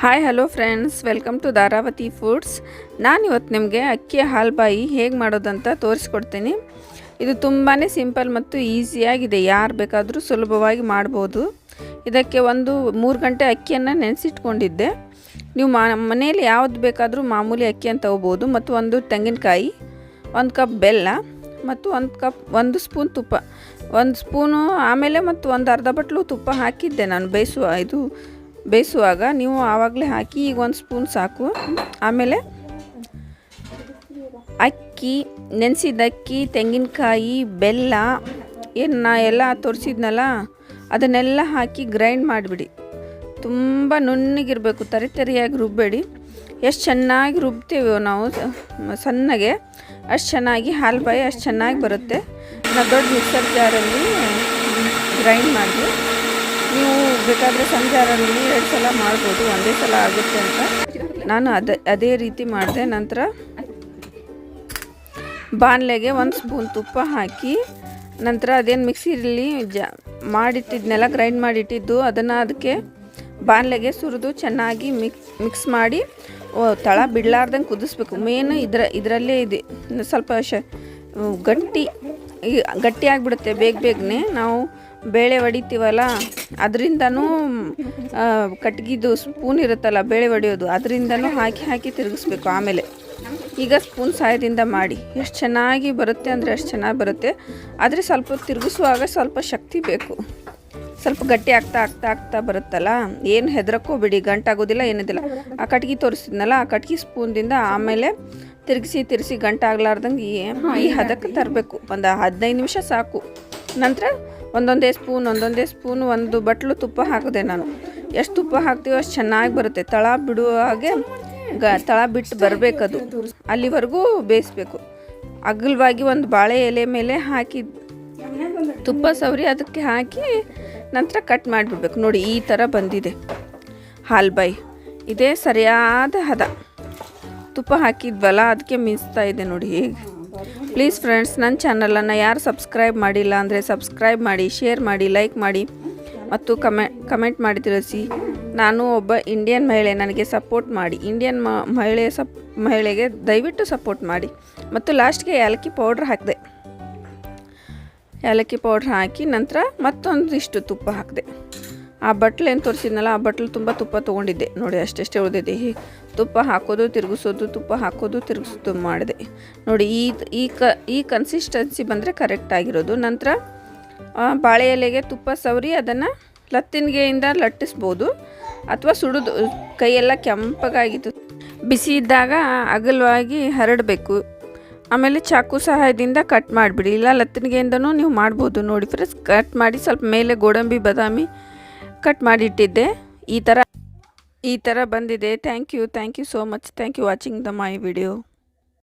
Hi hello friends welcome to Dharavati foods ನಾನು ಇವತ್ತು ನಿಮಗೆ ಅಕ್ಕಿ ಹಾಲ್ಬಾಯಿ ಹೇಗೆ ಮಾಡೋದಂತ ತೋರಿಸ್ಕೊಡ್ತೀನಿ. ಇದು ತುಂಬಾ ಸಿಂಪಲ್ ಮತ್ತು ಈಸಿಯಾಗಿದೆ ಯಾರು ಬೇಕಾದರೂ ಸುಲಭವಾಗಿ ಮಾಡ್ಬೋದು. ಇದಕ್ಕೆ ಒಂದು ಮೂರು ಗಂಟೆ ಅಕ್ಕಿಯನ್ನು ನೆನೆಸಿಟ್ಕೊಂಡಿದ್ದೆ. ನೀವು ಮಾ, ಮನೆಯಲ್ಲಿ ಯಾವ್ದು ಬೇಕಾದರೂ ಮಾಮೂಲಿ ಅಕ್ಕಿ ಅಂತ ತಗೋಬೋದು. ಮತ್ತು ಒಂದು ತೆಂಗಿನಕಾಯಿ, ಒಂದು ಕಪ್ ಬೆಲ್ಲ, ಮತ್ತು ಒಂದು ಕಪ್, ಒಂದು ಸ್ಪೂನ್ ತುಪ್ಪ. ಒಂದು ಸ್ಪೂನು ಆಮೇಲೆ ಮತ್ತು ಒಂದು ಅರ್ಧ ಬಟ್ಲು ತುಪ್ಪ ಹಾಕಿದ್ದೆ ನಾನು ಬೇಯಿಸುವ, ಇದು ಬೇಯಿಸುವಾಗ ನೀವು ಆವಾಗಲೇ ಹಾಕಿ ಈಗ ಒಂದು ಸ್ಪೂನ್ ಸಾಕು. ಆಮೇಲೆ ಅಕ್ಕಿ, ನೆನೆಸಿದ ಅಕ್ಕಿ, ತೆಂಗಿನಕಾಯಿ, ಬೆಲ್ಲ, ಏನು ನಾ ಎಲ್ಲ ತೋರಿಸಿದ್ನಲ್ಲ, ಅದನ್ನೆಲ್ಲ ಹಾಕಿ ಗ್ರೈಂಡ್ ಮಾಡಿಬಿಡಿ. ತುಂಬ ನುಣ್ಣಗಿರಬೇಕು, ತರಿ ತರಿಯಾಗಿ ರುಬ್ಬೇಡಿ. ಎಷ್ಟು ಚೆನ್ನಾಗಿ ರುಬ್ತೀವೋ ನಾವು, ಸಣ್ಣಗೆ, ಅಷ್ಟು ಚೆನ್ನಾಗಿ, ಹಾಲು ಬಾಯಿ ಅಷ್ಟು ಚೆನ್ನಾಗಿ ಬರುತ್ತೆ. ನಾವು ದೊಡ್ಡ ಮಿಕ್ಸರ್ ಜಾರಲ್ಲಿ ಗ್ರೈಂಡ್ ಮಾಡಿ ನೀವು ಬೇಕಾದರೆ ಸಂಜೆ ಜಾರಲ್ಲಿ ಎರಡು ಸಲ ಮಾಡ್ಬೋದು, ಒಂದೇ ಸಲ ಆಗುತ್ತೆ ಅಂತ. ನಾನು ಅದೇ ಅದೇ ರೀತಿ ಮಾಡಿದೆ. ನಂತರ ಬಾಣಲೆಗೆ ಒಂದು ಸ್ಪೂನ್ ತುಪ್ಪ ಹಾಕಿ, ನಂತರ ಅದೇನು ಮಿಕ್ಸಿಯಲ್ಲಿ ಜ ಮಾಡಿಟ್ಟಿದ್ನೆಲ್ಲ ಗ್ರೈಂಡ್ ಮಾಡಿಟ್ಟಿದ್ದು, ಅದನ್ನು ಅದಕ್ಕೆ ಬಾಣಲೆಗೆ ಸುರಿದು ಚೆನ್ನಾಗಿ ಮಿಕ್ಸ್ ಮಿಕ್ಸ್ ಮಾಡಿ ತಳ ಬಿಡಲಾರ್ದಂಗೆ ಕುದಿಸ್ಬೇಕು. ಮೇನ್ ಇದರ, ಇದರಲ್ಲೇ ಇದೆ. ಸ್ವಲ್ಪ ಶ, ಗಟ್ಟಿ ಗಟ್ಟಿ ಆಗಿಬಿಡುತ್ತೆ ಬೇಗ ಬೇಗನೆ. ನಾವು ಬೇಳೆ ಹೊಡಿತೀವಲ್ಲ ಅದರಿಂದನೂ ಕಟ್ಗಿದು ಸ್ಪೂನ್ ಇರುತ್ತಲ್ಲ ಬೇಳೆ ಹೊಡೆಯೋದು ಅದರಿಂದನೂ ಹಾಕಿ ಹಾಕಿ ತಿರುಗಿಸ್ಬೇಕು ಆಮೇಲೆ. ಈಗ ಸ್ಪೂನ್ ಸಹಾಯದಿಂದ ಮಾಡಿ. ಎಷ್ಟು ಚೆನ್ನಾಗಿ ಬರುತ್ತೆ ಅಂದರೆ ಅಷ್ಟು ಚೆನ್ನಾಗಿ ಬರುತ್ತೆ. ಆದರೆ ಸ್ವಲ್ಪ ತಿರುಗಿಸುವಾಗ ಸ್ವಲ್ಪ ಶಕ್ತಿ ಬೇಕು. ಸ್ವಲ್ಪ ಗಟ್ಟಿ ಆಗ್ತಾ ಆಗ್ತಾ ಆಗ್ತಾ ಬರುತ್ತಲ್ಲ? ಏನು ಹೆದರಕ್ಕೋಬೇಡಿ ಗಂಟಾಗೋದಿಲ್ಲ, ಏನಿದಿಲ್ಲ. ಆ ಕಟ್ಗೆ ತೋರಿಸಿದ್ನಲ್ಲ ಆ ಕಟ್ಗೆ ಸ್ಪೂನ್ದಿಂದ ಆಮೇಲೆ ತಿರುಗಿಸಿ ತಿರುಗಿಸಿ ಗಂಟಾಗ್ಲಾರ್ದಂಗೆ ಈ ಹದಕ್ಕೆ ತರಬೇಕು. ಒಂದು ಹದಿನೈದು ನಿಮಿಷ ಸಾಕು. ನಂತರ ಒಂದೊಂದೇ ಸ್ಪೂನ್ ಒಂದೊಂದೇ ಸ್ಪೂನ್, ಒಂದು ಬಟ್ಲು ತುಪ್ಪ ಹಾಕಿದೆ ನಾನು. ಎಷ್ಟು ತುಪ್ಪ ಹಾಕ್ತೀವೋ ಅಷ್ಟು ಚೆನ್ನಾಗಿ ಬರುತ್ತೆ. ತಳ ಬಿಡುವ ಹಾಗೆ ಗ, ತಳ ಬಿಟ್ಟು ಬರಬೇಕದು. ಅಲ್ಲಿವರೆಗೂ ಬೇಯಿಸ್ಬೇಕು. ಅಗಲವಾಗಿ ಒಂದು ಬಾಳೆ ಎಲೆ ಮೇಲೆ ಹಾಕಿ ತುಪ್ಪ ಸವರಿ ಅದಕ್ಕೆ ಹಾಕಿ ನಂತರ ಕಟ್ ಮಾಡಿಬಿಡ್ಬೇಕು. ನೋಡಿ, ಈ ಥರ ಬಂದಿದೆ. ಹಾಲ್ಬಾಯಿ ಇದೇ ಸರಿಯಾದ ಹದ. ತುಪ್ಪ ಹಾಕಿದ್ವಲ್ಲ, ಅದಕ್ಕೆ ಮಿಸ್ತಾ ಇದೆ ನೋಡಿ ಹೇಗೆ. ಪ್ಲೀಸ್ ಫ್ರೆಂಡ್ಸ್ ನನ್ನ ಚಾನಲನ್ನು ಯಾರು ಸಬ್ಸ್ಕ್ರೈಬ್ ಮಾಡಿಲ್ಲ ಅಂದರೆ ಸಬ್ಸ್ಕ್ರೈಬ್ ಮಾಡಿ ಶೇರ್ ಮಾಡಿ ಲೈಕ್ ಮಾಡಿ ಮತ್ತು ಕಮೆ ಕಮೆಂಟ್ ಮಾಡಿ ತಿಳಿಸಿ. ನಾನು ಒಬ್ಬ ಇಂಡಿಯನ್ ಮಹಿಳೆ, ನನಗೆ ಸಪೋರ್ಟ್ ಮಾಡಿ. ಇಂಡಿಯನ್ ಮಹಿಳೆ ಸಪ್, ಮಹಿಳೆಗೆ ದಯವಿಟ್ಟು ಸಪೋರ್ಟ್ ಮಾಡಿ. ಮತ್ತು ಲಾಸ್ಟ್ಗೆ ಏಲಕ್ಕಿ ಪೌಡ್ರ್ ಹಾಕಿದೆ. ಏಲಕ್ಕಿ ಪೌಡ್ರ್ ಹಾಕಿ ನಂತರ ಮತ್ತೊಂದಿಷ್ಟು ತುಪ್ಪ ಹಾಕಿದೆ. ಆ ಬಟ್ಲು ಏನು ತೋರಿಸಿದ್ನಲ್ಲ, ಆ ಬಟ್ಲು ತುಂಬ ತುಪ್ಪ ತೊಗೊಂಡಿದ್ದೆ. ನೋಡಿ, ಅಷ್ಟೆಷ್ಟೇ ಉಳಿದಿದೆ. ತುಪ್ಪ ಹಾಕೋದು, ತಿರುಗಿಸೋದು, ತುಪ್ಪ ಹಾಕೋದು, ತಿರುಗಿಸೋದು ಮಾಡಿದೆ. ನೋಡಿ, ಈ ಈ ಕ, ಈ ಕನ್ಸಿಸ್ಟೆನ್ಸಿ ಬಂದರೆ ಕರೆಕ್ಟ್ ಆಗಿರೋದು. ನಂತರ ಬಾಳೆ ಎಲೆಗೆ ತುಪ್ಪ ಸವರಿ, ಅದನ್ನು ಲತ್ತಿನಗೆಯಿಂದ ಲಟ್ಟಿಸ್ಬೋದು. ಅಥವಾ ಸುಡೋದು, ಕೈಯೆಲ್ಲ ಕೆಂಪಗಾಗಿತ್ತು. ಬಿಸಿ ಇದ್ದಾಗ ಅಗಲವಾಗಿ ಹರಡಬೇಕು. ಆಮೇಲೆ ಚಾಕು ಸಹಾಯದಿಂದ ಕಟ್ ಮಾಡಿಬಿಡಿ. ಇಲ್ಲ, ಲತ್ತಿನಿಗೆಯಿಂದನೂ ನೀವು ಮಾಡ್ಬೋದು. ನೋಡಿ ಫ್ರೆಂಡ್ಸ್ ಕಟ್ ಮಾಡಿ ಸ್ವಲ್ಪ ಮೇಲೆ ಗೋಡಂಬಿ, ಬಾದಾಮಿ ಕಟ್ ಮಾಡಿಟ್ಟಿದ್ದೆ. ಈ ಥರ ಈ ಥರ ಬಂದಿದೆ. Thank you thank you so much thank you watching the my video